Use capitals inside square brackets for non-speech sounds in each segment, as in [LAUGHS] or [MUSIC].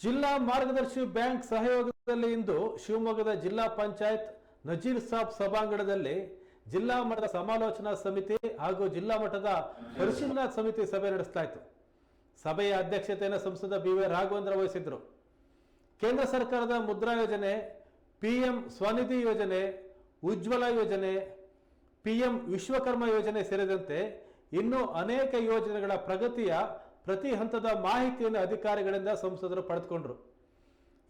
ಜಿಲ್ಲಾ ಮಾರ್ಗದರ್ಶಿ ಬ್ಯಾಂಕ್ ಸಹಯೋಗದಲ್ಲಿ ಇಂದು ಶಿವಮೊಗ್ಗದ ಜಿಲ್ಲಾ ಪಂಚಾಯತ್ ನಜೀರ್ ಸಾಬ್ ಸಭಾಂಗಣದಲ್ಲಿ ಜಿಲ್ಲಾ ಮಟ್ಟದ ಸಮಾಲೋಚನಾ ಸಮಿತಿ ಹಾಗೂ ಜಿಲ್ಲಾ ಮಟ್ಟದ ಪರಿಶೀಲನಾ ಸಮಿತಿ ಸಭೆ ನಡೆಸಲಾಯಿತು. ಸಭೆಯ ಅಧ್ಯಕ್ಷತೆಯನ್ನು ಸಂಸದ ಬಿ ವೈ ರಾಘವೇಂದ್ರ ವಹಿಸಿದ್ರು ಕೇಂದ್ರ ಸರ್ಕಾರದ ಮುದ್ರಾ ಯೋಜನೆ, ಪಿಎಂ ಸ್ವನಿಧಿ ಯೋಜನೆ, ಉಜ್ವಲ ಯೋಜನೆ, ಪಿಎಂ ವಿಶ್ವಕರ್ಮ ಯೋಜನೆ ಸೇರಿದಂತೆ ಇನ್ನೂ ಅನೇಕ ಯೋಜನೆಗಳ ಪ್ರಗತಿಯ ಪ್ರತಿ ಹಂತದ ಮಾಹಿತಿಯನ್ನು ಅಧಿಕಾರಿಗಳಿಂದ ಸಂಸದರು ಪಡೆದುಕೊಂಡರು.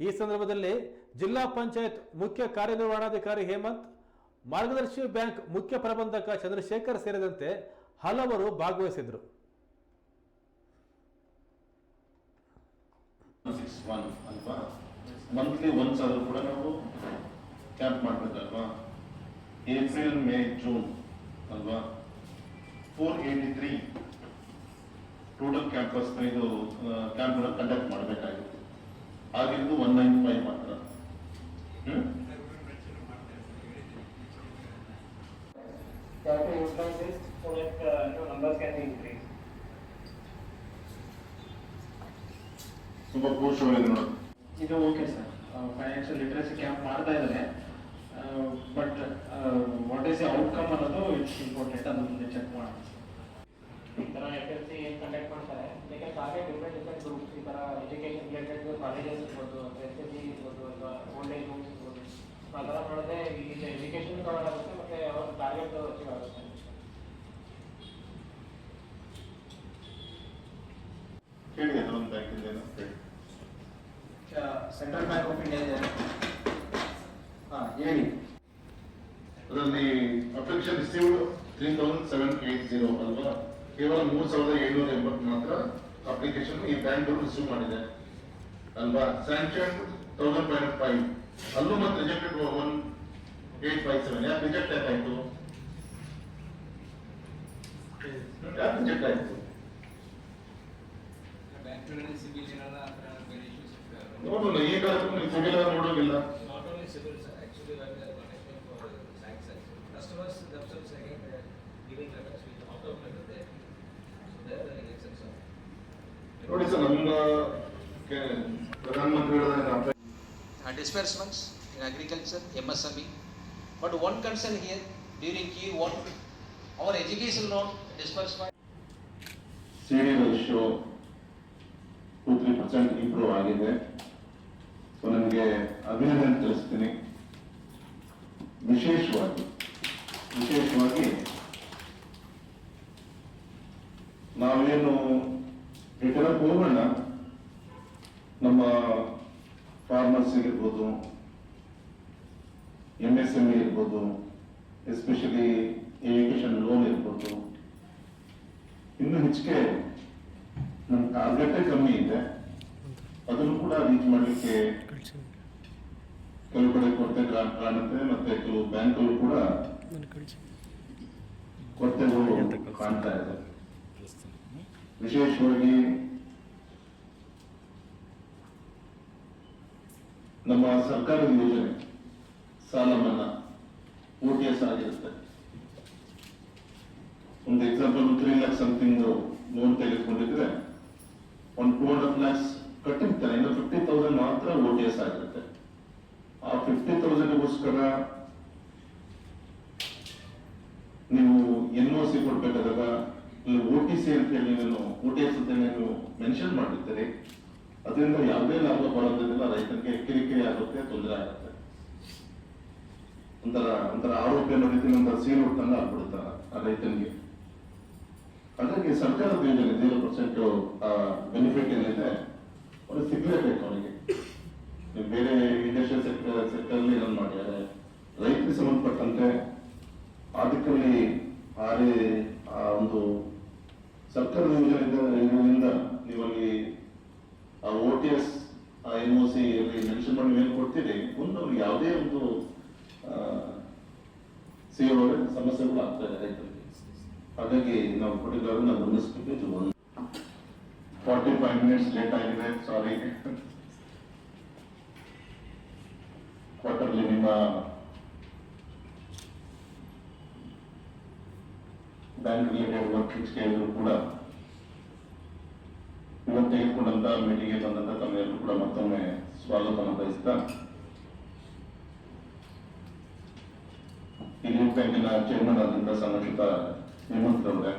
ಈ ಸಂದರ್ಭದಲ್ಲಿ ಜಿಲ್ಲಾ ಪಂಚಾಯತ್ ಮುಖ್ಯ ಕಾರ್ಯನಿರ್ವಹಣಾಧಿಕಾರಿ ಹೇಮಂತ್, ಮಾರ್ಗದರ್ಶಿ ಬ್ಯಾಂಕ್ ಮುಖ್ಯ ಪ್ರಬಂಧಕ ಚಂದ್ರಶೇಖರ್ ಸೇರಿದಂತೆ ಹಲವರು ಭಾಗವಹಿಸಿದರು. ಮಂತ್ಲಿ ಒನ್ಸ್ ಆದರೂ ಕೂಡ ನಾವು ಕ್ಯಾಂಪ್ ಮಾಡಬೇಕಲ್ವಾ? ಏಪ್ರಿಲ್ ಮೇ ಜೂನ್ ಅಲ್ವಾ? Four eighty three total campus ಇದು ಕ್ಯಾಂಪ್ನ ಕಂಡಕ್ಟ್ ಮಾಡಬೇಕಾಗಿತ್ತು. ಆಗಿದ್ದು ಒನ್ ನೈನ್ ಫೈವ್ ಮಾತ್ರ. ಹ್ಮ್? Try to utilize this so that uh, you know, numbers can be increased. ತುಂಬಾ ನೋಡಿ. ಇದು okay sir financial literacy camp ಮಾಡ್ತಾ ಇದ್ದಾರೆ. But what is the outcome ಅನ್ನೋದು ಇಟ್ಸ್ ಇಂಪಾರ್ಟೆಂಟ್ ಅದನ್ನ ಚೆಕ್ ಮಾಡೋಣ ಈ ಥರ ಎಫ್ ಎಲ್ ಸಿ ಏನು ಕಂಡಕ್ಟ್ ಮಾಡ್ತಾರೆ ಇದಕ್ಕೆ ಟಾರ್ಗೆಟ್ ಡಿಫ್ರೆಂಟ್ ಡಿಫ್ರೆಂಟ್ ಗ್ರೂಪ್ಸ್ ಈ ಥರ ಎಜುಕೇಷನ್ ರಿಲೇಟೆಡ್ ಕಾಲೇಜಸ್ ಇರ್ಬೋದು ಎಸ್ ಎಸ್ ಜಿ ಇರ್ಬೋದು ಅಥವಾ ಓಲ್ಡ್ ಏಜ್ ಹೋಮ್ಸ್ ಇರ್ಬೋದು ಆ ಥರ ಮಾಡಿದ್ರೆ ಈಗ ಎಜುಕೇಷನ್ ಕವರ್ ಆಗುತ್ತೆ ಮತ್ತು ಅವ್ರ ಟಾರ್ಗೆಟ್ ಅಚೀವ್ ಆಗುತ್ತೆ ಹೇಳಿ ಅದೊಂದು ಬ್ಯಾಂಕಿಂದ ಏನು ಹೇಳಿ ಸೆಂಟ್ರಲ್ ಬ್ಯಾಂಕ್ ಆಫ್ ಇಂಡಿಯಾ ಇದೆ ಹಾಂ ಹೇಳಿ ಅದರಲ್ಲಿ application received three thousand seven eight zero ಅಲ್ವಾ ಕೇವಲ ಮೂರ್ ಸಾವಿರದ ಏಳ್ನೂರ ಎಂಬತ್ತು ಮಾತ್ರ ಅಪ್ಲಿಕೇಶನ್ ಈ ಬ್ಯಾಂಕ್ ರಿಸೀವ್ ಮಾಡಿದೆ. ಅಲ್ವಾ? Sanction thousand five hundred five ಅಲ್ಲೂ ಮತ್ತೆ rejected one eight five seven ಯಾಕೆ ರಿಜೆಕ್ಟ್ ಯಾಕಾಯ್ತು? ಯಾಕೆ ರಿಜೆಕ್ಟ್ ಆಯ್ತು? ಸಿಬಿಲ್ ಇರಲ್ಲ ಆ ಥರ ಬೇರೆ ಇಶ್ಯೂಸ್ ನೋಡಿ ಸರ್ ನಮ್ಗೆ ಪ್ರಧಾನಮಂತ್ರಿ displacements in agriculture M S M E but one concern here during Ki one year education loan displacement show two three percent improve ಆಗಿದೆ. ಸೊ ನನಗೆ ಅಭಿನಂದನೆ ತಿಳಿಸ್ತೀನಿ. ವಿಶೇಷವಾಗಿ ಈ ಹೋಗೋಣ ನಮ್ಮ ಫಾರ್ಮರ್ಸ್ ಇರ್ಬೋದು ಎಂ ಎಸ್ ಎಂ ಇರ್ಬೋದು ಎಸ್ಪೆಷಲಿ ಎಜುಕೇಶನ್ ಲೋನ್ ಇರ್ಬೋದು. ಇನ್ನು ಹೆಚ್ಚಿಗೆ ನಮ್ಮ ಟಾರ್ಗೆಟೇ ಕಮ್ಮಿ ಇದೆ. ಅದನ್ನು ಕೂಡ ರೀಚ್ ಮಾಡಲಿಕ್ಕೆ ಕೆಲವು ಕಡೆ ಕೊರತೆ ಕಾಣುತ್ತೆ. ಮತ್ತೆ ಕೆಲವು ಬ್ಯಾಂಕ್ಗಳು ಕೂಡ ಕೊರತೆಗಳು ಕಾಣ್ತಾ ಇದೆ. ವಿಶೇಷವಾಗಿ ನಮ್ಮ ಸರ್ಕಾರದ ಯೋಜನೆ ಸಾಲ ಮನ್ನಾ ಓ ಟಿ ಎಸ್ ಆಗಿರುತ್ತೆ ಒಂದು example three lakh something loan ತೆಗೆದುಕೊಂಡಿದ್ರೆ ಒಂದು ಟೂ ಹಂಡ್ರೆಡ್ ಲ್ಯಾಕ್ಸ್ ಕಟ್ಟಿರ್ತಾರೆ, ಇನ್ನು ಫಿಫ್ಟಿ ತೌಸಂಡ್ ಮಾತ್ರ ಓಟಿಎಸ್ ಆಗಿರುತ್ತೆ. ಆ ಫಿಫ್ಟಿ ತೌಸಂಡ್ಗೋಸ್ಕರ ನೀವು ಎನ್ ಒ ಸಿ ಕೊಡ್ಬೇಕಾದಾಗ ಓ ಟಿ ಸಿ ಅಂತ ಹೇಳಿ ನೀವು ಓ ಟಿ ಎಸ್ ಅಂತ ನೀವು ಮೆನ್ಷನ್ ಮಾಡಿರ್ತೀರಿ. ಅದರಿಂದ ಯಾವುದೇ ಲಾಭ ಬರೋದ್ರಿಂದ ರೈತನಿಗೆ ಕಿರಿಕಿರಿ ಆಗುತ್ತೆ, ತೊಂದರೆ ಆಗುತ್ತೆ. ಒಂಥರ ಒಂಥರ ಅನ್ನೋ ರೀತಿ ಒಂಥರ ಸೀಲ್ ಹುಟ್ಟಂಗ ಆಗ್ಬಿಡುತ್ತೆ ಆ ರೈತನಿಗೆ. ಹಾಗಾಗಿ ಸರ್ಕಾರದ ಯೋಜನೆ ಜೀರೋ ಪರ್ಸೆಂಟ್ ಬೆನಿಫಿಟ್ ಏನಿದೆ, ಅವ್ರಿಗೆ ಸಿಗ್ಲೇಬೇಕು ಅವರಿಗೆ. ಬೇರೆ ಇಂಡಸ್ಟ್ರಿಯಲ್ ಸೆಕ್ಟರ್ ಸೆಕ್ಟರ್ ರನ್ ಮಾಡಿದ್ದಾರೆ ರೈತರಿಗೆ ಸಂಬಂಧಪಟ್ಟಂತೆ ಆರ್ಥಿಕಲಿ ಆರೇ ಸರ್ಕಾರದ ನಿಯೋಜನೆಯಿಂದ ನೀವಲ್ಲಿ ಆ O T S N O C mention ಮಾಡಿ ಏನು ಕೊಡ್ತೀರಿ ಮುಂದೆ ಅವ್ರಿಗೆ ಯಾವುದೇ ಒಂದು ಸಿ ಸಮಸ್ಯೆಗಳು ಆಗ್ತಾ ಇದೆ ರೈತರಿಗೆ. ಹಾಗಾಗಿ ನಾವು ಗಮನಿಸ್ಬೇಕು ಇದು ಒಂದು. ಫಾರ್ಟಿ ಫೈವ್ ಮಿನಿಟ್ಸ್ ಲೇಟ್ ಆಗಿದೆ ಸಾರಿ ಕ್ವಾರ್ಟರ್ಲಿ [LAUGHS] ನಿಮ್ಮ ಬ್ಯಾಂಕ್ ನಿಯಮ ವರ್ಕ್ ಕೇಳಿದ್ರು ಕೂಡ ಇವತ್ತು ತೆಗೆದುಕೊಂಡಂತ ಮೀಟಿಂಗ್ಗೆ ಬಂದಂತ ತಮ್ಮೆಲ್ಲರೂ ಕೂಡ ಮತ್ತೊಮ್ಮೆ ಸ್ವಾಗತವನ್ನು ಬಯಸ್ತಾ ಇಲ್ಲಿ ಬ್ಯಾಂಕಿನ ಚೇರ್ಮನ್ ಆದಂತ ಸಂಘಟಿತ ಹೇಮಂತ್ ಅವರೇ